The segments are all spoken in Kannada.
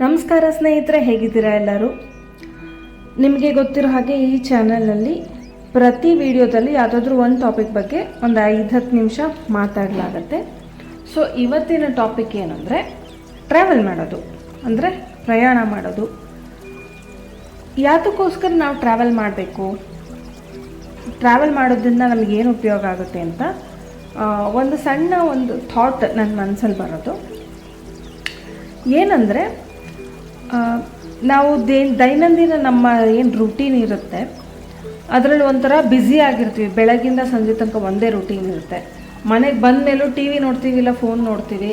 ನಮಸ್ಕಾರ ಸ್ನೇಹಿತರೆ, ಹೇಗಿದ್ದೀರಾ ಎಲ್ಲರೂ? ನಿಮಗೆ ಗೊತ್ತಿರೋ ಹಾಗೆ ಈ ಚಾನಲ್ನಲ್ಲಿ ಪ್ರತಿ ವಿಡಿಯೋದಲ್ಲಿ ಯಾವುದಾದ್ರೂ ಒಂದು ಟಾಪಿಕ್ ಬಗ್ಗೆ ಒಂದು ಐದು ಹತ್ತು ನಿಮಿಷ ಮಾತಾಡಲಾಗತ್ತೆ. ಸೊ ಇವತ್ತಿನ ಟಾಪಿಕ್ ಏನಂದರೆ ಟ್ರಾವೆಲ್ ಮಾಡೋದು, ಅಂದರೆ ಪ್ರಯಾಣ ಮಾಡೋದು. ಯಾತಕ್ಕೋಸ್ಕರ ನಾವು ಟ್ರಾವೆಲ್ ಮಾಡಬೇಕು? ಟ್ರಾವೆಲ್ ಮಾಡೋದ್ರಿಂದ ನಮಗೇನು ಉಪಯೋಗ ಆಗುತ್ತೆ ಅಂತ ಒಂದು ಸಣ್ಣ ಒಂದು ಥಾಟ್ ನನ್ನ ಮನಸ್ಸಲ್ಲಿ ಬರೋದು. ಏನಂದರೆ ನಾವು ದೇ ದೈನಂದಿನ ನಮ್ಮ ಏನು ರೂಟೀನ್ ಇರುತ್ತೆ, ಅದರಲ್ಲಿ ಒಂಥರ ಬ್ಯುಸಿ ಆಗಿರ್ತೀವಿ. ಬೆಳಗಿಂದ ಸಂಜೆ ತನಕ ಒಂದೇ ರೂಟೀನ್ ಇರುತ್ತೆ. ಮನೆಗೆ ಬಂದ ಮೇಲೂ ಟಿ ವಿ ನೋಡ್ತೀವಿ, ಇಲ್ಲ ಫೋನ್ ನೋಡ್ತೀವಿ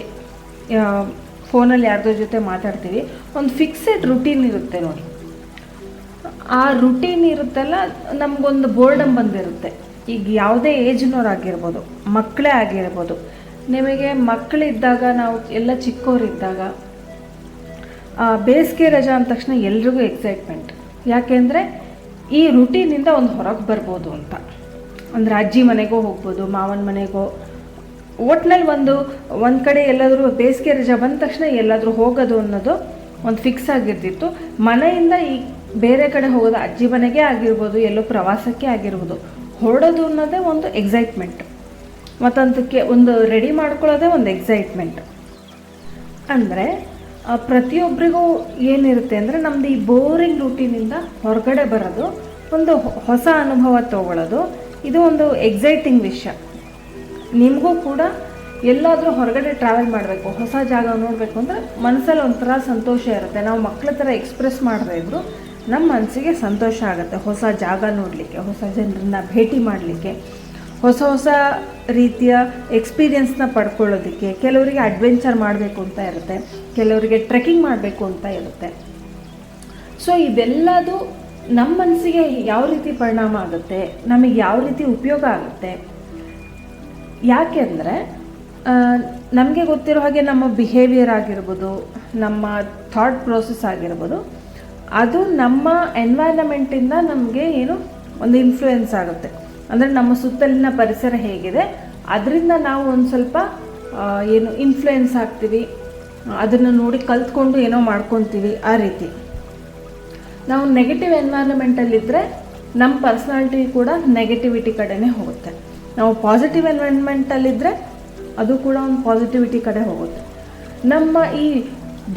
ಫೋನಲ್ಲಿ ಯಾರ್ದೋ ಜೊತೆ ಮಾತಾಡ್ತೀವಿ. ಒಂದು ಫಿಕ್ಸೆಡ್ ರುಟೀನ್ ಇರುತ್ತೆ ನೋಡಿ. ಆ ರುಟೀನ್ ಇರುತ್ತಲ್ಲ, ನಮಗೊಂದು ಬೋರ್ಡಮ್ ಬಂದಿರುತ್ತೆ. ಈಗ ಯಾವುದೇ ಏಜ್ನವ್ರಾಗಿರ್ಬೋದು ಮಕ್ಕಳೇ ಆಗಿರ್ಬೋದು. ನಿಮಗೆ ಮಕ್ಕಳಿದ್ದಾಗ ನಾವು, ಎಲ್ಲ ಚಿಕ್ಕವರಿದ್ದಾಗ ಬೇಸಿಗೆ ರಜಾ ಅಂದ ತಕ್ಷಣ ಎಲ್ರಿಗೂ ಎಕ್ಸೈಟ್ಮೆಂಟ್ ಯಾಕೆಂದರೆ ಈ ರುಟೀನಿಂದ ಒಂದು ಹೊರಗೆ ಬರ್ಬೋದು ಅಂತ. ಅಂದರೆ ಅಜ್ಜಿ ಮನೆಗೋ ಹೋಗ್ಬೋದು, ಮಾವನ ಮನೆಗೋ. ಒಟ್ನಲ್ಲಿ ಒಂದು ಒಂದು ಕಡೆ ಎಲ್ಲಾದರೂ ಬೇಸಿಗೆ ರಜಾ ಬಂದ ತಕ್ಷಣ ಎಲ್ಲಾದರೂ ಹೋಗೋದು ಅನ್ನೋದು ಒಂದು ಫಿಕ್ಸ್ ಆಗಿರ್ತಿತ್ತು. ಮನೆಯಿಂದ ಈ ಬೇರೆ ಕಡೆ ಹೋಗೋದು ಅಜ್ಜಿ ಮನೆಗೆ ಆಗಿರ್ಬೋದು, ಎಲ್ಲೋ ಪ್ರವಾಸಕ್ಕೆ ಆಗಿರ್ಬೋದು. ಹೊರಡೋದು ಅನ್ನೋದೇ ಒಂದು ಎಕ್ಸೈಟ್ಮೆಂಟ್ ಮತ್ತಂತಕ್ಕೆ ಒಂದು ರೆಡಿ ಮಾಡ್ಕೊಳ್ಳೋದೇ ಒಂದು ಎಕ್ಸೈಟ್ಮೆಂಟ್ ಅಂದರೆ ಪ್ರತಿಯೊಬ್ಬರಿಗೂ ಏನಿರುತ್ತೆ ಅಂದರೆ ನಮ್ಮದು ಈ ಬೋರಿಂಗ್ ರೂಟೀನಿಂದ ಹೊರಗಡೆ ಬರೋದು, ಒಂದು ಹೊಸ ಅನುಭವ ತಗೊಳ್ಳೋದು. ಇದು ಒಂದು ಎಕ್ಸೈಟಿಂಗ್ ವಿಷಯ. ನಿಮಗೂ ಕೂಡ ಎಲ್ಲಾದರೂ ಹೊರಗಡೆ ಟ್ರಾವೆಲ್ ಮಾಡಬೇಕು, ಹೊಸ ಜಾಗ ನೋಡಬೇಕು ಅಂದರೆ ಮನಸ್ಸಲ್ಲಿ ಒಂಥರ ಸಂತೋಷ ಇರುತ್ತೆ. ನಾವು ಮಕ್ಕಳ ಥರ ಎಕ್ಸ್ಪ್ರೆಸ್ ಮಾಡದೇ ಇದ್ರು ನಮ್ಮ ಮನಸ್ಸಿಗೆ ಸಂತೋಷ ಆಗುತ್ತೆ. ಹೊಸ ಜಾಗ ನೋಡಲಿಕ್ಕೆ, ಹೊಸ ಜನರನ್ನ ಭೇಟಿ ಮಾಡಲಿಕ್ಕೆ. ಹೊಸ ಹೊಸ ರೀತಿಯ ಎಕ್ಸ್ಪೀರಿಯನ್ಸ್ನ ಪಡ್ಕೊಳ್ಳೋದಕ್ಕೆ ಕೆಲವರಿಗೆ ಅಡ್ವೆಂಚರ್ ಮಾಡಬೇಕು ಅಂತ ಇರುತ್ತೆ, ಕೆಲವರಿಗೆ ಟ್ರೆಕ್ಕಿಂಗ್ ಮಾಡಬೇಕು ಅಂತ ಇರುತ್ತೆ. ಸೊ ಇದೆಲ್ಲದು ನಮ್ಮ ಮನಸ್ಸಿಗೆ ಯಾವ ರೀತಿ ಪರಿಣಾಮ ಆಗುತ್ತೆ, ನಮಗೆ ಯಾವ ರೀತಿ ಉಪಯೋಗ ಆಗುತ್ತೆ ಯಾಕೆಂದರೆ ನಮಗೆ ಗೊತ್ತಿರೋ ಹಾಗೆ ನಮ್ಮ ಬಿಹೇವಿಯರ್ ಆಗಿರ್ಬೋದು, ನಮ್ಮ ಥಾಟ್ ಪ್ರೋಸೆಸ್ ಆಗಿರ್ಬೋದು, ಅದು ನಮ್ಮ ಎನ್ವೈರನ್ಮೆಂಟಿಂದ ನಮಗೆ ಏನು ಒಂದು ಇನ್ಫ್ಲೂಯೆನ್ಸ್ ಆಗುತ್ತೆ. ಅಂದರೆ ನಮ್ಮ ಸುತ್ತಲಿನ ಪರಿಸರ ಹೇಗಿದೆ. ಅದರಿಂದ ನಾವು ಒಂದು ಸ್ವಲ್ಪ ಏನು ಇನ್ಫ್ಲುಯೆನ್ಸ್ ಆಗ್ತೀವಿ. ಅದನ್ನು ನೋಡಿ ಕಲ್ತ್ಕೊಂಡು ಏನೋ ಮಾಡ್ಕೊತೀವಿ ಆ ರೀತಿ. ನಾವು ನೆಗೆಟಿವ್ ಎನ್ವೈರನ್ಮೆಂಟಲ್ಲಿದ್ದರೆ ನಮ್ಮ ಪರ್ಸ್ನಾಲಿಟಿ ಕೂಡ ನೆಗೆಟಿವಿಟಿ ಕಡೆನೇ ಹೋಗುತ್ತೆ. ನಾವು ಪಾಸಿಟಿವ್ ಎನ್ವೈರನ್ಮೆಂಟಲ್ಲಿದ್ದರೆ ಅದು ಕೂಡ ಒಂದು ಪಾಸಿಟಿವಿಟಿ ಕಡೆ ಹೋಗುತ್ತೆ. ನಮ್ಮ ಈ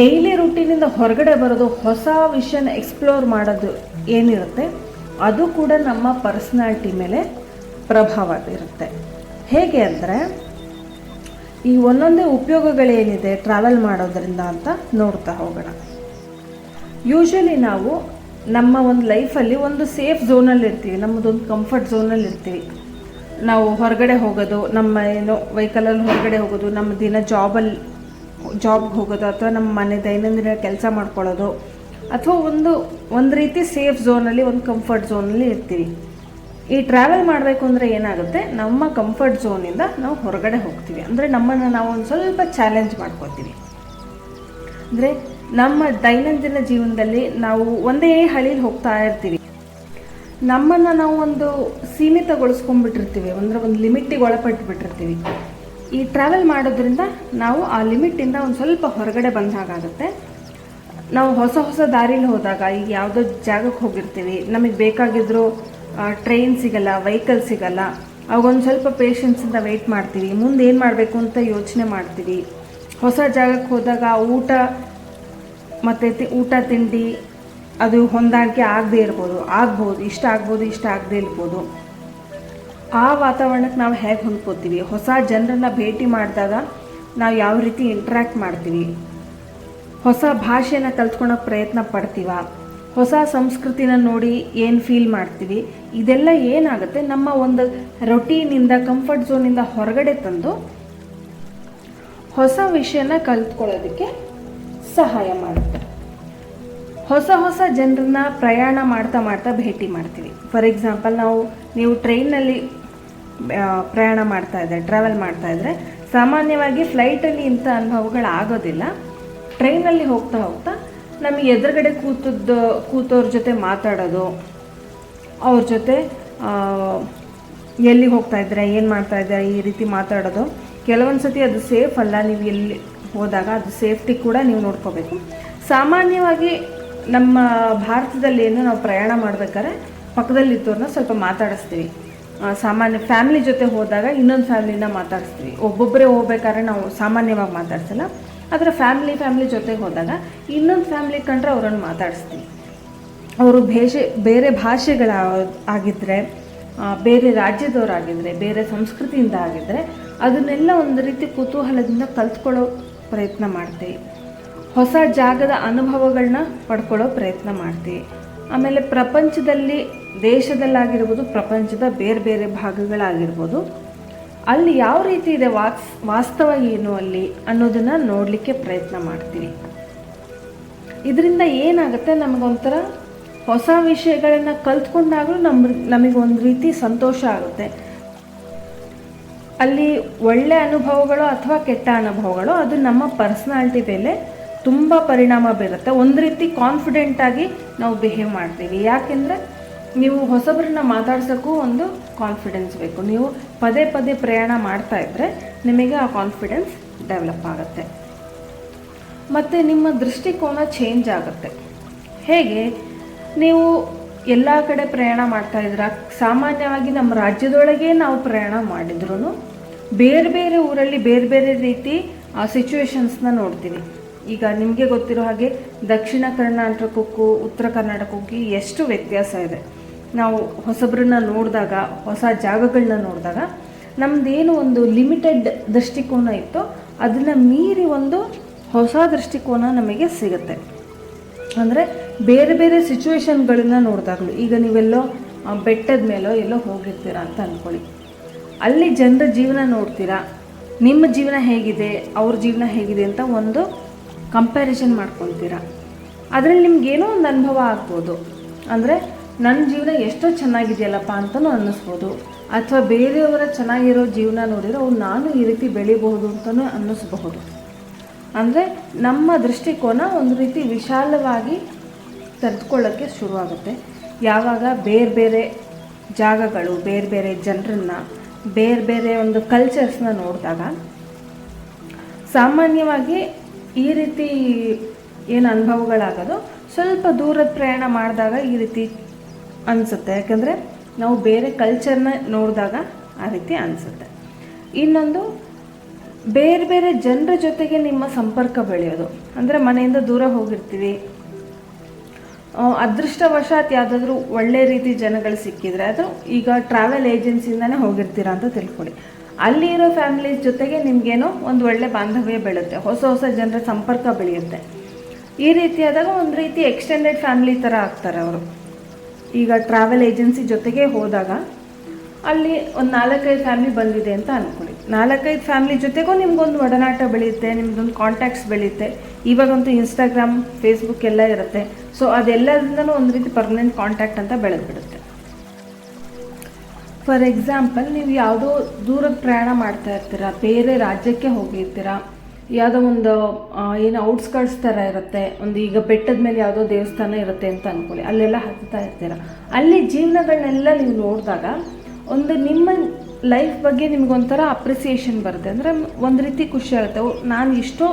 ಡೈಲಿ ರುಟೀನಿಂದ ಹೊರಗಡೆ ಬರೋದು, ಹೊಸ ವಿಷಯನ ಎಕ್ಸ್ಪ್ಲೋರ್ ಮಾಡೋದು ಏನಿರುತ್ತೆ, ಅದು ಕೂಡ ನಮ್ಮ ಪರ್ಸ್ನಾಲಿಟಿ ಮೇಲೆ ಪ್ರಭಾವ ಬೀರುತ್ತೆ ಹೇಗೆ ಅಂದರೆ, ಈ ಒಂದೊಂದೇ ಉಪಯೋಗಗಳೇನಿದೆ ಟ್ರಾವೆಲ್ ಮಾಡೋದ್ರಿಂದ ಅಂತ ನೋಡ್ತಾ ಹೋಗೋಣ. ಯೂಶ್ವಲಿ ನಾವು ನಮ್ಮ ಒಂದು ಲೈಫಲ್ಲಿ ಒಂದು ಸೇಫ್ ಝೋನಲ್ಲಿ ಇರ್ತೀವಿ ನಮ್ಮದೊಂದು ಕಂಫರ್ಟ್ ಝೋನಲ್ಲಿ ಇರ್ತೀವಿ. ನಾವು ಹೊರಗಡೆ ಹೋಗೋದು, ನಮ್ಮ ಏನೋ ವೆಹಿಕಲಲ್ಲಿ ಹೊರಗಡೆ ಹೋಗೋದು, ನಮ್ಮ ದಿನ ಜಾಬಲ್ಲಿ ಜಾಬ್ಗೆ ಹೋಗೋದು, ಅಥವಾ ನಮ್ಮ ಮನೆ ದೈನಂದಿನ ಕೆಲಸ ಮಾಡ್ಕೊಳ್ಳೋದು, ಅಥವಾ ಒಂದು ಒಂದು ರೀತಿ ಸೇಫ್ ಝೋನಲ್ಲಿ ಒಂದು ಕಂಫರ್ಟ್ ಝೋನಲ್ಲಿ ಇರ್ತೀವಿ. ಈ ಟ್ರಾವೆಲ್ ಮಾಡಬೇಕು ಅಂದರೆ ಏನಾಗುತ್ತೆ? ನಮ್ಮ ಕಂಫರ್ಟ್ ಝೋನಿಂದ ನಾವು ಹೊರಗಡೆ ಹೋಗ್ತೀವಿ. ಅಂದರೆ ನಮ್ಮನ್ನು ನಾವು ಒಂದು ಸ್ವಲ್ಪ ಚಾಲೆಂಜ್ ಮಾಡ್ಕೋತೀವಿ. ಅಂದರೆ ನಮ್ಮ ದೈನಂದಿನ ಜೀವನದಲ್ಲಿ ನಾವು ಒಂದೇ ಹಳಿಲಿ ಹೋಗ್ತಾ ಇರ್ತೀವಿ. ನಮ್ಮನ್ನು ನಾವು ಒಂದು ಸೀಮಿತಗೊಳಿಸ್ಕೊಂಡ್ಬಿಟ್ಟಿರ್ತೀವಿ. ಅಂದರೆ ಒಂದು ಲಿಮಿಟ್ಟಿಗೆ ಒಳಪಟ್ಟು ಬಿಟ್ಟಿರ್ತೀವಿ ಈ ಟ್ರಾವೆಲ್ ಮಾಡೋದ್ರಿಂದ ನಾವು ಆ ಲಿಮಿಟಿಂದ ಒಂದು ಸ್ವಲ್ಪ ಹೊರಗಡೆ ಬಂದ ನಾವು ಹೊಸ ಹೊಸ ದಾರಿಲಿ ಹೋದಾಗ ಈಗ ಯಾವುದೋ ಜಾಗಕ್ಕೆ ಹೋಗಿರ್ತೀವಿ. ನಮಗೆ ಬೇಕಾಗಿದ್ರು ಟ್ರೈನ್ ಸಿಗಲ್ಲ ವೆಹಿಕಲ್ ಸಿಗಲ್ಲ. ಅವಾಗೊಂದು ಸ್ವಲ್ಪ ಪೇಷನ್ಸಿಂದ ವೆಯ್ಟ್ ಮಾಡ್ತೀವಿ. ಮುಂದೆ ಏನು ಮಾಡಬೇಕು ಅಂತ ಯೋಚನೆ ಮಾಡ್ತೀವಿ. ಹೊಸ ಜಾಗಕ್ಕೆ ಹೋದಾಗ ಊಟ ಮತ್ತು ತಿ, ಊಟ ತಿಂಡಿ ಅದು ಹೊಂದಾಣಿಕೆ ಆಗದೆ ಇರ್ಬೋದು. ಆಗ್ಬೋದು, ಇಷ್ಟ ಆಗ್ಬೋದು, ಇಷ್ಟ ಆಗದೆ ಇರ್ಬೋದು. ಆ ವಾತಾವರಣಕ್ಕೆ ನಾವು ಹೇಗೆ ಹೊಂದ್ಕೋತೀವಿ? ಹೊಸ ಜನರನ್ನ ಭೇಟಿ ಮಾಡಿದಾಗ ನಾವು ಯಾವ ರೀತಿ ಇಂಟ್ರ್ಯಾಕ್ಟ್ ಮಾಡ್ತೀವಿ? ಹೊಸ ಭಾಷೆನ ಕಲ್ತ್ಕೊಳಕ್ಕೆ ಪ್ರಯತ್ನ ಪಡ್ತೀವ? ಹೊಸ ಸಂಸ್ಕೃತಿನ ನೋಡಿ ಏನು ಫೀಲ್ ಮಾಡ್ತೀವಿ, ಇದೆಲ್ಲ ಏನಾಗುತ್ತೆ, ನಮ್ಮ ಒಂದು ರೊಟೀನಿಂದ ಕಂಫರ್ಟ್ ಝೋನಿಂದ ಹೊರಗಡೆ ತಂದು ಹೊಸ ವಿಷಯನ ಕಲ್ತ್ಕೊಳ್ಳೋದಕ್ಕೆ ಸಹಾಯ ಮಾಡುತ್ತೆ. ಹೊಸ ಹೊಸ ಜನರನ್ನ ಪ್ರಯಾಣ ಮಾಡ್ತಾ ಮಾಡ್ತಾ ಭೇಟಿ ಮಾಡ್ತೀವಿ. ಫಾರ್ ಎಕ್ಸಾಂಪಲ್ ನಾವು, ನೀವು ಟ್ರೈನಲ್ಲಿ ಪ್ರಯಾಣ ಮಾಡ್ತಾ ಇದ್ದರೆ ಟ್ರಾವೆಲ್ ಮಾಡ್ತಾ ಇದ್ದರೆ ಸಾಮಾನ್ಯವಾಗಿ ಫ್ಲೈಟಲ್ಲಿ ಇಂಥ ಅನುಭವಗಳು ಆಗೋದಿಲ್ಲ ಟ್ರೈನಲ್ಲಿ ಹೋಗ್ತಾ ಹೋಗ್ತಾ ನಮಗೆ ಎದುರುಗಡೆ ಕೂತದ್ದು ಕೂತೋರ ಜೊತೆ ಮಾತಾಡೋದು, ಅವ್ರ ಜೊತೆ ಎಲ್ಲಿಗೆ ಎಲ್ಲಿ ಹೋಗ್ತಾ ಇದ್ದೀರಾ, ಏನು ಮಾಡ್ತಾ ಇದ್ದೀರಾ, ಈ ರೀತಿ ಮಾತಾಡೋದು. ಕೆಲವೊಂದು ಸತಿ ಅದು ಸೇಫ್ ಅಲ್ಲ, ನೀವು ಎಲ್ಲಿ ಹೋದಾಗ ಅದು ಸೇಫ್ಟಿ ಕೂಡ ನೀವು ನೋಡ್ಕೋಬೇಕು. ಸಾಮಾನ್ಯವಾಗಿ ನಮ್ಮ ಭಾರತದಲ್ಲಿ ಏನು ನಾವು ಪ್ರಯಾಣ ಮಾಡ್ಬೇಕಾದ್ರೆ ಪಕ್ಕದಲ್ಲಿದ್ದವ್ರನ್ನ ಸ್ವಲ್ಪ ಮಾತಾಡಿಸ್ತೀವಿ. ಸಾಮಾನ್ಯ ಫ್ಯಾಮಿಲಿ ಜೊತೆ ಹೋದಾಗ ಇನ್ನೊಂದು ಫ್ಯಾಮಿಲಿನ ಮಾತಾಡಿಸ್ತೀವಿ. ಒಬ್ಬೊಬ್ಬರೇ ಹೋಗ್ಬೇಕಾದ್ರೆ ನಾವು ಸಾಮಾನ್ಯವಾಗಿ ಮಾತಾಡ್ಸಲ್ಲ. ಆದರೆ ಫ್ಯಾಮಿಲಿ ಫ್ಯಾಮಿಲಿ ಜೊತೆಗೆ ಹೋದಾಗ ಇನ್ನೊಂದು ಫ್ಯಾಮಿಲಿ ಕಂಡ್ರೆ ಅವರನ್ನು ಮಾತಾಡಿಸ್ತೀನಿ. ಅವರು ಭೇಷೆ, ಬೇರೆ ಭಾಷೆಗಳ ಆಗಿದ್ದರೆ ಬೇರೆ ರಾಜ್ಯದವರಾಗಿದ್ದರೆ ಬೇರೆ ಸಂಸ್ಕೃತಿಯಿಂದ ಆಗಿದ್ದರೆ ಅದನ್ನೆಲ್ಲ ಒಂದು ರೀತಿ ಕುತೂಹಲದಿಂದ ಕಲ್ತ್ಕೊಳ್ಳೋ ಪ್ರಯತ್ನ ಮಾಡ್ತೀವಿ ಹೊಸ ಜಾಗದ ಅನುಭವಗಳನ್ನ ಪಡ್ಕೊಳ್ಳೋ ಪ್ರಯತ್ನ ಮಾಡ್ತೀವಿ ಆಮೇಲೆ ಪ್ರಪಂಚದಲ್ಲಿ ದೇಶದಲ್ಲಾಗಿರ್ಬೋದು, ಪ್ರಪಂಚದ ಬೇರೆ ಬೇರೆ ಭಾಗಗಳಾಗಿರ್ಬೋದು ಅಲ್ಲಿ ಯಾವ ರೀತಿ ಇದೆ ವಾಸ್ ವಾಸ್ತವ ಏನು ಅಲ್ಲಿ ಅನ್ನೋದನ್ನು ನೋಡಲಿಕ್ಕೆ ಪ್ರಯತ್ನ ಮಾಡ್ತೀವಿ. ಇದರಿಂದ ಏನಾಗುತ್ತೆ? ನಮಗೊಂಥರ ಹೊಸ ವಿಷಯಗಳನ್ನು ಕಲ್ತ್ಕೊಂಡಾಗಲೂ ನಮ್ಮ ನಮಗೆ ಒಂದು ರೀತಿ ಸಂತೋಷ ಆಗುತ್ತೆ. ಅಲ್ಲಿ ಒಳ್ಳೆ ಅನುಭವಗಳು ಅಥವಾ ಕೆಟ್ಟ ಅನುಭವಗಳು, ಅದು ನಮ್ಮ ಪರ್ಸ್ನಾಲ್ಟಿ ಮೇಲೆ ತುಂಬ ಪರಿಣಾಮ ಬೀರುತ್ತೆ. ಒಂದು ರೀತಿ ಕಾನ್ಫಿಡೆಂಟ್ ಆಗಿ ನಾವು ಬಿಹೇವ್ ಮಾಡ್ತೀವಿ. ಯಾಕೆಂದರೆ ನೀವು ಹೊಸಬ್ರನ್ನ ಮಾತಾಡ್ಸೋಕ್ಕೂ ಒಂದು ಕಾನ್ಫಿಡೆನ್ಸ್ ಬೇಕು. ನೀವು ಪದೇ ಪದೇ ಪ್ರಯಾಣ ಮಾಡ್ತಾ ಇದ್ದರೆ ನಿಮಗೆ ಆ ಕಾನ್ಫಿಡೆನ್ಸ್ ಡೆವಲಪ್ ಆಗುತ್ತೆ. ಮತ್ತು ನಿಮ್ಮ ದೃಷ್ಟಿಕೋನ ಚೇಂಜ್ ಆಗುತ್ತೆ. ಹೇಗೆ? ನೀವು ಎಲ್ಲ ಕಡೆ ಪ್ರಯಾಣ ಮಾಡ್ತಾ ಇದ್ರ, ಸಾಮಾನ್ಯವಾಗಿ ನಮ್ಮ ರಾಜ್ಯದೊಳಗೆ ನಾವು ಪ್ರಯಾಣ ಮಾಡಿದ್ರೂ ಬೇರೆ ಬೇರೆ ಊರಲ್ಲಿ ಬೇರೆ ಬೇರೆ ರೀತಿ ಸಿಚುವೇಶನ್ಸ್ನ ನೋಡ್ತೀವಿ. ಈಗ ನಿಮಗೆ ಗೊತ್ತಿರೋ ಹಾಗೆ ದಕ್ಷಿಣ ಕರ್ನಾಟಕಕ್ಕೂ, ಉತ್ತರ ಕರ್ನಾಟಕಕ್ಕೂ ಎಷ್ಟು ವ್ಯತ್ಯಾಸ ಇದೆ. ನಾವು ಹೊಸಬ್ರನ್ನ ನೋಡಿದಾಗ, ಹೊಸ ಜಾಗಗಳನ್ನ ನೋಡಿದಾಗ ನಮ್ಮದೇನು ಒಂದು ಲಿಮಿಟೆಡ್ ದೃಷ್ಟಿಕೋನ ಇತ್ತು, ಅದನ್ನು ಮೀರಿ ಒಂದು ಹೊಸ ದೃಷ್ಟಿಕೋನ ನಮಗೆ ಸಿಗುತ್ತೆ. ಅಂದರೆ ಬೇರೆ ಬೇರೆ ಸಿಚುವೇಶನ್ಗಳನ್ನ ನೋಡಿದಾಗಲೂ, ಈಗ ನೀವೆಲ್ಲೋ ಬೆಟ್ಟದ ಮೇಲೋ ಎಲ್ಲೋ ಹೋಗಿರ್ತೀರ ಅಂತ ಅಂದ್ಕೊಳ್ಳಿ ಅಲ್ಲಿ ಜನರ ಜೀವನ ನೋಡ್ತೀರಾ? ನಿಮ್ಮ ಜೀವನ ಹೇಗಿದೆ? ಅವ್ರ ಜೀವನ ಹೇಗಿದೆ ಅಂತ ಒಂದು ಕಂಪ್ಯಾರಿಸನ್ ಮಾಡ್ಕೊತೀರಾ ಅದರಲ್ಲಿ ನಿಮ್ಗೇನೋ ಒಂದು ಅನುಭವ ಆಗ್ಬೋದು. ಅಂದರೆ ನನ್ನ ಜೀವನ ಎಷ್ಟೋ ಚೆನ್ನಾಗಿದೆಯಲ್ಲಪ್ಪ ಅಂತಲೂ ಅನ್ನಿಸ್ಬೋದು. ಅಥವಾ ಬೇರೆಯವರ ಚೆನ್ನಾಗಿರೋ ಜೀವನ ನೋಡಿದರೆ ಅವ್ರು ನಾನು ಈ ರೀತಿ ಬೆಳಿಬಹುದು ಅಂತಲೂ ಅನ್ನಿಸ್ಬಹುದು. ಅಂದರೆ ನಮ್ಮ ದೃಷ್ಟಿಕೋನ ಒಂದು ರೀತಿ ವಿಶಾಲವಾಗಿ ತೆರೆದುಕೊಳ್ಳೋಕ್ಕೆ ಶುರುವಾಗುತ್ತೆ. ಯಾವಾಗ ಬೇರೆ ಬೇರೆ ಜಾಗಗಳು, ಬೇರೆ ಬೇರೆ ಜನರನ್ನ, ಬೇರೆ ಬೇರೆ ಒಂದು ಕಲ್ಚರ್ಸ್ನ ನೋಡಿದಾಗ ಸಾಮಾನ್ಯವಾಗಿ ಈ ರೀತಿ ಏನು ಅನುಭವಗಳಾಗೋದು ಸ್ವಲ್ಪ ದೂರದ ಪ್ರಯಾಣ ಮಾಡಿದಾಗ ಈ ರೀತಿ ಅನಿಸುತ್ತೆ. ಯಾಕಂದರೆ ನಾವು ಬೇರೆ ಕಲ್ಚರ್ನ ನೋಡಿದಾಗ ಆ ರೀತಿ ಅನಿಸುತ್ತೆ. ಇನ್ನೊಂದು, ಬೇರೆ ಬೇರೆ ಜನರ ಜೊತೆಗೆ ನಿಮ್ಮ ಸಂಪರ್ಕ ಬೆಳೆಯೋದು. ಅಂದರೆ ಮನೆಯಿಂದ ದೂರ ಹೋಗಿರ್ತೀವಿ. ಅದೃಷ್ಟವಶಾತ್ ಯಾವುದಾದ್ರೂ ಒಳ್ಳೆ ರೀತಿ ಜನಗಳು ಸಿಕ್ಕಿದ್ರೆ ಅದು ಈಗ ಟ್ರಾವೆಲ್ ಏಜೆನ್ಸಿಯಿಂದನೇ ಹೋಗಿರ್ತೀರ ಅಂತ ತಿಳ್ಕೊಳ್ಳಿ. ಅಲ್ಲಿ ಇರೋ ಫ್ಯಾಮಿಲೀಸ್ ಜೊತೆಗೆ ನಿಮಗೇನೋ ಒಂದು ಒಳ್ಳೆ ಬಾಂಧವ್ಯ ಬೆಳುತ್ತೆ ಹೊಸ ಹೊಸ ಜನರ ಸಂಪರ್ಕ ಬೆಳೆಯುತ್ತೆ. ಈ ರೀತಿಯಾದಾಗ ಒಂದು ರೀತಿ ಎಕ್ಸ್ಟೆಂಡೆಡ್ ಫ್ಯಾಮಿಲಿ ಥರ ಆಗ್ತಾರೆ ಅವರು. ಈಗ ಟ್ರಾವೆಲ್ ಏಜೆನ್ಸಿ ಜೊತೆಗೆ ಹೋದಾಗ ಅಲ್ಲಿ ಒಂದು ನಾಲ್ಕೈದು ಫ್ಯಾಮಿಲಿ ಬಂದಿದೆ ಅಂತ ಅಂದ್ಕೊಳ್ಳಿ ನಾಲ್ಕೈದು ಫ್ಯಾಮಿಲಿ ಜೊತೆಗೂ ನಿಮ್ಗೊಂದು ಒಡನಾಟ ಬೆಳೆಯುತ್ತೆ, ನಿಮ್ದೊಂದು ಕಾಂಟ್ಯಾಕ್ಟ್ಸ್ ಬೆಳೆಯುತ್ತೆ. ಇವಾಗಂತೂ ಇನ್ಸ್ಟಾಗ್ರಾಮ್ ಫೇಸ್ಬುಕ್ ಎಲ್ಲ ಇರುತ್ತೆ. ಸೊ ಅದೆಲ್ಲದಿಂದನೂ ಒಂದು ರೀತಿ ಪರ್ಮನೆಂಟ್ ಕಾಂಟ್ಯಾಕ್ಟ್ ಅಂತ ಬೆಳೆದ್ಬಿಡುತ್ತೆ. ಫಾರ್ ಎಕ್ಸಾಂಪಲ್ ನೀವು ಯಾವುದೋ ದೂರದ ಪ್ರಯಾಣ ಮಾಡ್ತಾ ಇರ್ತೀರ, ಬೇರೆ ರಾಜ್ಯಕ್ಕೆ ಹೋಗಿರ್ತೀರ ಯಾವುದೋ ಒಂದು ಏನು ಔಟ್ಸ್ಕರ್ಟ್ಸ್ ಥರ ಇರುತ್ತೆ. ಒಂದು ಈಗ ಬೆಟ್ಟದ ಮೇಲೆ ಯಾವುದೋ ದೇವಸ್ಥಾನ ಇರುತ್ತೆ ಅಂತ ಅಂದ್ಕೊಳ್ಳಿ ಅಲ್ಲೆಲ್ಲ ಹತ್ತುತ್ತಾ ಇರ್ತೀರ. ಅಲ್ಲಿ ಜೀವನಗಳನ್ನೆಲ್ಲ ನೀವು ನೋಡಿದಾಗ ಒಂದು ನಿಮ್ಮ ಲೈಫ್ ಬಗ್ಗೆ ನಿಮಗೊಂಥರ ಅಪ್ರಿಸಿಯೇಷನ್ ಬರುತ್ತೆ. ಅಂದರೆ ಒಂದು ರೀತಿ ಖುಷಿ ಆಗುತ್ತೆ. ನಾನು ಎಷ್ಟೋ,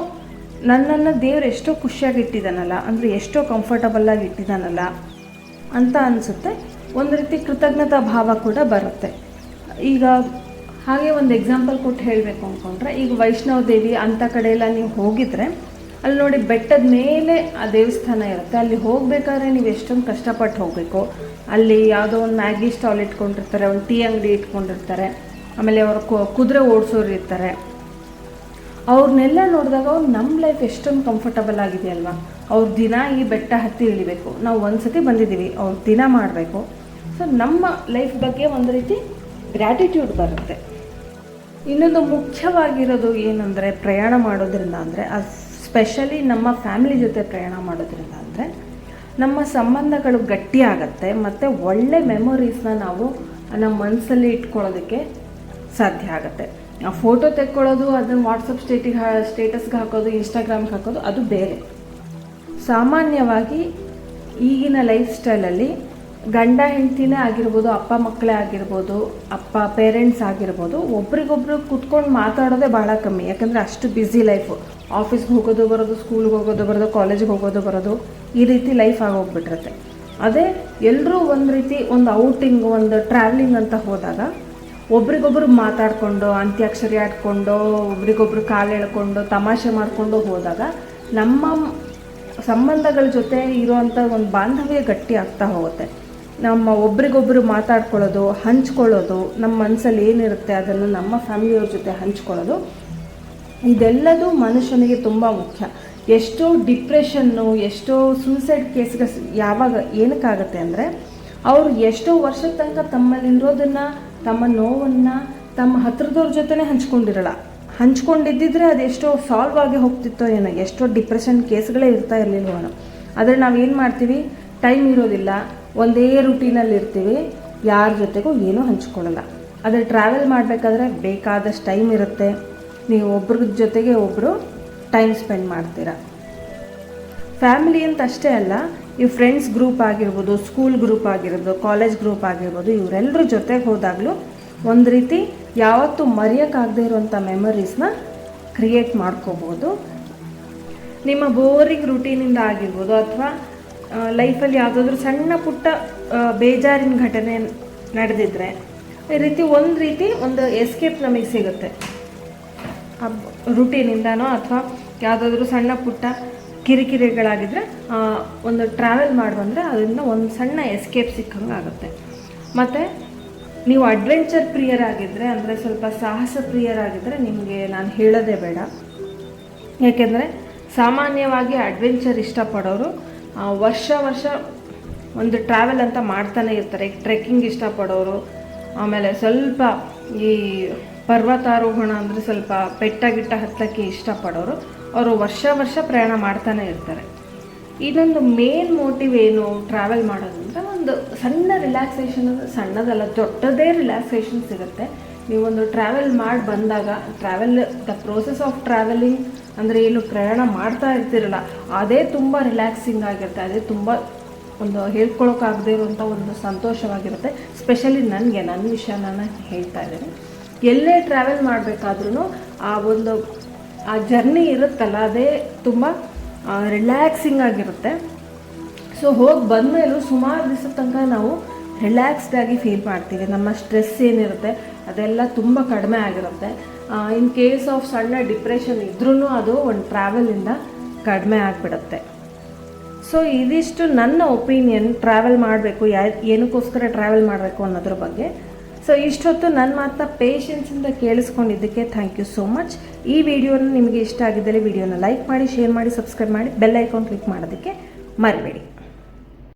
ನನ್ನನ್ನು ದೇವ್ರು ಎಷ್ಟೋ ಖುಷಿಯಾಗಿ ಇಟ್ಟಿದ್ದಾನಲ್ಲ. ಅಂದರೆ ಎಷ್ಟೋ ಕಂಫರ್ಟಬಲ್ಲಾಗಿ ಇಟ್ಟಿದ್ದಾನಲ್ಲ ಅಂತ ಅನಿಸುತ್ತೆ. ಒಂದು ರೀತಿ ಕೃತಜ್ಞತಾ ಭಾವ ಕೂಡ ಬರುತ್ತೆ. ಈಗ ಹಾಗೆ ಒಂದು ಎಕ್ಸಾಂಪಲ್ ಕೊಟ್ಟು ಹೇಳಬೇಕು ಅಂದ್ಕೊಂಡ್ರೆ ಈಗ ವೈಷ್ಣವ ದೇವಿ ಅಂಥ ಕಡೆ ನೀವು ಹೋಗಿದ್ರೆ, ಅಲ್ಲಿ ನೋಡಿ ಬೆಟ್ಟದ ಮೇಲೆ ಆ ದೇವಸ್ಥಾನ ಇರುತ್ತೆ. ಅಲ್ಲಿ ಹೋಗಬೇಕಾದ್ರೆ ನೀವು ಎಷ್ಟೊಂದು ಕಷ್ಟಪಟ್ಟು ಹೋಗಬೇಕು. ಅಲ್ಲಿ ಯಾವುದೋ ಒಂದು ಮ್ಯಾಗಿ ಸ್ಟಾಲ್ ಇಟ್ಕೊಂಡಿರ್ತಾರೆ, ಒಂದು ಟೀ ಅಂಗಡಿ ಇಟ್ಕೊಂಡಿರ್ತಾರೆ. ಆಮೇಲೆ ಅವರು ಕುದುರೆ ಓಡಿಸೋರು ಇರ್ತಾರೆ. ಅವ್ರನ್ನೆಲ್ಲ ನೋಡಿದಾಗ ಅವ್ರು ನಮ್ಮ ಲೈಫ್ ಎಷ್ಟೊಂದು ಕಂಫರ್ಟಬಲ್ ಆಗಿದೆಯಲ್ವಾ? ಅವ್ರ ದಿನ ಈ ಬೆಟ್ಟ ಹತ್ತಿ ಇಳಿಬೇಕು. ನಾವು ಒಂದು ಸತಿ ಬಂದಿದ್ದೀವಿ, ಅವ್ರು ದಿನ ಮಾಡಬೇಕು. ಸೊ ನಮ್ಮ ಲೈಫ್ ಬಗ್ಗೆ ಒಂದು ರೀತಿ ಗ್ರ್ಯಾಟಿಟ್ಯೂಡ್ ಬರುತ್ತೆ. ಇನ್ನೊಂದು ಮುಖ್ಯವಾಗಿರೋದು ಏನಂದರೆ ಪ್ರಯಾಣ ಮಾಡೋದ್ರಿಂದ ಅಂದರೆ ಸ್ಪೆಷಲಿ ನಮ್ಮ ಫ್ಯಾಮಿಲಿ ಜೊತೆ ಪ್ರಯಾಣ ಮಾಡೋದ್ರಿಂದ ಅಂದರೆ, ನಮ್ಮ ಸಂಬಂಧಗಳು ಗಟ್ಟಿ ಆಗುತ್ತೆ ಮತ್ತು ಒಳ್ಳೆ ಮೆಮೊರೀಸ್ನ ನಾವು ನಮ್ಮ ಮನಸ್ಸಲ್ಲಿ ಇಟ್ಕೊಳ್ಳೋದಕ್ಕೆ ಸಾಧ್ಯ ಆಗುತ್ತೆ. ಫೋಟೋ ತೆಕ್ಕೊಳ್ಳೋದು ಅದನ್ನು ವಾಟ್ಸಪ್ ಸ್ಟೇಟಿಗೆ ಸ್ಟೇಟಸ್ಗೆ ಹಾಕೋದು ಇನ್ಸ್ಟಾಗ್ರಾಮ್ಗೆ ಹಾಕೋದು, ಅದು ಬೇರೆ. ಸಾಮಾನ್ಯವಾಗಿ ಈಗಿನ ಲೈಫ್ ಸ್ಟೈಲಲ್ಲಿ ಗಂಡ ಹೆಂಡ್ತಿನೇ ಆಗಿರ್ಬೋದು, ಅಪ್ಪ ಮಕ್ಕಳೇ ಆಗಿರ್ಬೋದು, ಅಪ್ಪ ಪೇರೆಂಟ್ಸ್ ಆಗಿರ್ಬೋದು, ಒಬ್ರಿಗೊಬ್ರು ಕುತ್ಕೊಂಡು ಮಾತಾಡೋದೇ ಭಾಳ ಕಮ್ಮಿ. ಯಾಕಂದರೆ ಅಷ್ಟು ಬ್ಯುಸಿ ಲೈಫು ಆಫೀಸ್ಗೆ ಹೋಗೋದು ಬರೋದು ಸ್ಕೂಲ್ಗೆ ಹೋಗೋದು ಬರೋದು ಕಾಲೇಜ್ಗೆ ಹೋಗೋದು ಬರೋದು ಈ ರೀತಿ ಲೈಫ್ ಆಗೋಗ್ಬಿಟ್ಟಿರುತ್ತೆ. ಅದೇ ಎಲ್ಲರೂ ಒಂದು ರೀತಿ ಒಂದು ಔಟಿಂಗ್ ಒಂದು ಟ್ರಾವೆಲಿಂಗ್ ಅಂತ ಹೋದಾಗ ಒಬ್ರಿಗೊಬ್ರು ಮಾತಾಡಿಕೊಂಡು ಅಂತ್ಯಾಕ್ಷರಿ ಆಡ್ಕೊಂಡು, ಒಬ್ರಿಗೊಬ್ರು ಕಾಲು ಎಳ್ಕೊಂಡು, ತಮಾಷೆ ಮಾಡಿಕೊಂಡು ಹೋದಾಗ ನಮ್ಮ ಸಂಬಂಧಗಳ ಜೊತೆ ಇರುವಂಥ ಒಂದು ಬಾಂಧವ್ಯ ಗಟ್ಟಿ ಆಗ್ತಾ ಹೋಗುತ್ತೆ. ನಮ್ಮ ಒಬ್ರಿಗೊಬ್ರು ಮಾತಾಡ್ಕೊಳ್ಳೋದು, ಹಂಚ್ಕೊಳ್ಳೋದು, ನಮ್ಮ ಮನಸ್ಸಲ್ಲಿ ಏನಿರುತ್ತೆ ಅದನ್ನು ನಮ್ಮ ಫ್ಯಾಮಿಲಿಯವ್ರ ಜೊತೆ ಹಂಚ್ಕೊಳ್ಳೋದು, ಇದೆಲ್ಲದೂ ಮನುಷ್ಯನಿಗೆ ತುಂಬ ಮುಖ್ಯ. ಎಷ್ಟೋ ಡಿಪ್ರೆಷನ್ನು, ಎಷ್ಟೋ ಸೂಸೈಡ್ ಕೇಸ್ಗೆ ಯಾವಾಗ ಏನಕ್ಕಾಗತ್ತೆ ಅಂದರೆ, ಅವರು ಎಷ್ಟೋ ವರ್ಷದ ತನಕ ತಮ್ಮಲ್ಲಿರೋದನ್ನು ತಮ್ಮ ನೋವನ್ನು, ತಮ್ಮ ಹತ್ರದವ್ರ ಜೊತೆನೇ ಹಂಚ್ಕೊಂಡಿರಲ್ಲ. ಹಂಚ್ಕೊಂಡಿದ್ದಿದ್ರೆ ಅದೆಷ್ಟೋ ಸಾಲ್ವ್ ಆಗಿ ಹೋಗ್ತಿತ್ತೋ ಏನೋ, ಎಷ್ಟೋ ಡಿಪ್ರೆಷನ್ ಕೇಸ್ಗಳೇ ಇರ್ತಾ ಇರಲಿಲ್ವೋ ಆದರೆ ನಾವು ಏನು ಮಾಡ್ತೀವಿ? ಟೈಮ್ ಇರೋದಿಲ್ಲ. ಒಂದೇ ರುಟೀನಲ್ಲಿ ಇರ್ತೀವಿ, ಯಾರ ಜೊತೆಗೂ ಏನೂ ಹಂಚ್ಕೊಳ್ಳಲ್ಲ. ಆದರೆ ಟ್ರಾವೆಲ್ ಮಾಡಬೇಕಾದ್ರೆ ಬೇಕಾದಷ್ಟು ಟೈಮ್ ಇರುತ್ತೆ. ನೀವು ಒಬ್ರ ಜೊತೆಗೆ ಒಬ್ಬರು ಟೈಮ್ ಸ್ಪೆಂಡ್ ಮಾಡ್ತೀರ. ಫ್ಯಾಮಿಲಿ ಅಂತ ಅಷ್ಟೇ ಅಲ್ಲ, ಈ ಫ್ರೆಂಡ್ಸ್ ಗ್ರೂಪ್ ಆಗಿರ್ಬೋದು ಸ್ಕೂಲ್ ಗ್ರೂಪ್ ಆಗಿರ್ಬೋದು ಕಾಲೇಜ್ ಗ್ರೂಪ್ ಆಗಿರ್ಬೋದು ಇವರೆಲ್ಲರ ಜೊತೆಗೆ ಹೋದಾಗಲೂ ಒಂದು ರೀತಿ ಯಾವತ್ತೂ ಮರೆಯೋಕ್ಕಾಗದೇ ಇರುವಂಥ ಮೆಮರೀಸ್ನ ಕ್ರಿಯೇಟ್ ಮಾಡ್ಕೋಬೋದು. ನಿಮ್ಮ ಬೋರಿಂಗ್ ರುಟೀನಿಂದ ಆಗಿರ್ಬೋದು ಅಥವಾ ಲೈಫಲ್ಲಿ ಯಾವುದಾದ್ರೂ ಸಣ್ಣ ಪುಟ್ಟ ಬೇಜಾರಿನ ಘಟನೆ ನಡೆದಿದ್ರೆ, ಈ ರೀತಿ ಒಂದು ರೀತಿ ಒಂದು ಎಸ್ಕೇಪ್ ನಮಗೆ ಸಿಗುತ್ತೆ. ರುಟೀನಿಂದನೋ ಅಥವಾ ಯಾವುದಾದ್ರೂ ಸಣ್ಣ ಪುಟ್ಟ ಕಿರಿಕಿರಿಗಳಾಗಿದ್ದರೆ ಒಂದು ಟ್ರಾವೆಲ್ ಮಾಡಿ ಬಂದರೆ ಅದರಿಂದ ಒಂದು ಸಣ್ಣ ಎಸ್ಕೇಪ್ ಸಿಕ್ಕಂಗೆ ಆಗುತ್ತೆ. ಮತ್ತು ನೀವು ಅಡ್ವೆಂಚರ್ ಪ್ರಿಯರಾಗಿದ್ದರೆ ಅಂದರೆ ಸ್ವಲ್ಪ ಸಾಹಸ ಪ್ರಿಯರಾಗಿದ್ದರೆ ನಿಮಗೆ ನಾನು ಹೇಳೋದೇ ಬೇಡ. ಏಕೆಂದರೆ ಸಾಮಾನ್ಯವಾಗಿ ಅಡ್ವೆಂಚರ್ ಇಷ್ಟಪಡೋರು ವರ್ಷ ವರ್ಷ ಒಂದು ಟ್ರಾವೆಲ್ ಅಂತ ಮಾಡ್ತಾನೆ ಇರ್ತಾರೆ. ಟ್ರೆಕ್ಕಿಂಗ್ ಇಷ್ಟಪಡೋರು. ಆಮೇಲೆ ಸ್ವಲ್ಪ ಈ ಪರ್ವತಾರೋಹಣ ಅಂದರೆ ಸ್ವಲ್ಪ ಬೆಟ್ಟ ಗಿಟ್ಟ ಹತ್ತಕ್ಕೆ ಇಷ್ಟಪಡೋರು. ಅವರು ವರ್ಷ ವರ್ಷ ಪ್ರಯಾಣ ಮಾಡ್ತಾನೆ ಇರ್ತಾರೆ. ಇದೊಂದು ಮೇನ್ ಮೋಟಿವ್ ಏನು ಟ್ರಾವೆಲ್ ಮಾಡೋದು ಅಂದರೆ ಒಂದು ಸಣ್ಣ ರಿಲ್ಯಾಕ್ಸೇಷನ್ ಸಣ್ಣದಲ್ಲ, ದೊಡ್ಡದೇ ರಿಲ್ಯಾಕ್ಸೇಷನ್ ಸಿಗುತ್ತೆ. ನೀವೊಂದು ಟ್ರಾವೆಲ್ ಮಾಡಿ ಬಂದಾಗ travel the process of travelling ಅಂದರೆ ಏನು ಪ್ರಯಾಣ ಮಾಡ್ತಾ ಇರ್ತಿರಲ್ಲ, ಅದೇ ತುಂಬ ರಿಲ್ಯಾಕ್ಸಿಂಗ್ ಆಗಿರುತ್ತೆ, ಅದೇ ತುಂಬ ಒಂದು ಹೇಳ್ಕೊಳೋಕ್ಕಾಗದೇ ಇರುವಂಥ ಒಂದು ಸಂತೋಷವಾಗಿರುತ್ತೆ. ಸ್ಪೆಷಲಿ ನನಗೆ ನನ್ನ ವಿಷಯ ನಾನು ಹೇಳ್ತಾ ಇದ್ದೀನಿ. ಎಲ್ಲೇ ಟ್ರಾವೆಲ್ ಮಾಡಬೇಕಾದ್ರೂ ಆ ಒಂದು, ಆ ಜರ್ನಿ ಇರುತ್ತಲ್ಲ, ಅದೇ ತುಂಬ ರಿಲ್ಯಾಕ್ಸಿಂಗ್ ಆಗಿರುತ್ತೆ. ಸೊ ಹೋಗಿ ಬಂದಮೇಲೂ ಸುಮಾರು ದಿವಸದ ತನಕ ನಾವು ರಿಲ್ಯಾಕ್ಸ್ಡ್ ಆಗಿ ಫೀಲ್ ಮಾಡ್ತೀವಿ. ನಮ್ಮ ಸ್ಟ್ರೆಸ್ ಏನಿರುತ್ತೆ, ಅದೆಲ್ಲ ತುಂಬ ಕಡಿಮೆ ಆಗಿರುತ್ತೆ. ಇನ್ ಕೇಸ್ ಆಫ್ ಸಣ್ಣ ಡಿಪ್ರೆಷನ್ ಇದ್ರೂ ಅದು ಒಂದು ಟ್ರಾವೆಲಿಂದ ಕಡಿಮೆ ಆಗಿಬಿಡುತ್ತೆ. ಸೊ ಇದಿಷ್ಟು ನನ್ನ ಒಪಿನಿಯನ್ ಟ್ರಾವೆಲ್ ಮಾಡಬೇಕು, ಯಾ, ಏನಕ್ಕೋಸ್ಕರ ಟ್ರಾವೆಲ್ ಮಾಡಬೇಕು ಅನ್ನೋದ್ರ ಬಗ್ಗೆ. ಸೊ ಇಷ್ಟೊತ್ತು ನನ್ನ ಮಾತ್ರ ಪೇಷನ್ಸಿಂದ ಕೇಳಿಸ್ಕೊಂಡಿದ್ದಕ್ಕೆ ಥ್ಯಾಂಕ್ ಯು ಸೋ ಮಚ್ ಈ ವಿಡಿಯೋನ ನಿಮಗೆ ಇಷ್ಟ ಆಗಿದ್ದಲ್ಲಿ ವಿಡಿಯೋನ ಲೈಕ್ ಮಾಡಿ ಶೇರ್ ಮಾಡಿ ಸಬ್ಸ್ಕ್ರೈಬ್ ಮಾಡಿ ಬೆಲ್ ಐಕಾನ್ ಕ್ಲಿಕ್ ಮಾಡೋದಕ್ಕೆ ಮರಿಬೇಡಿ.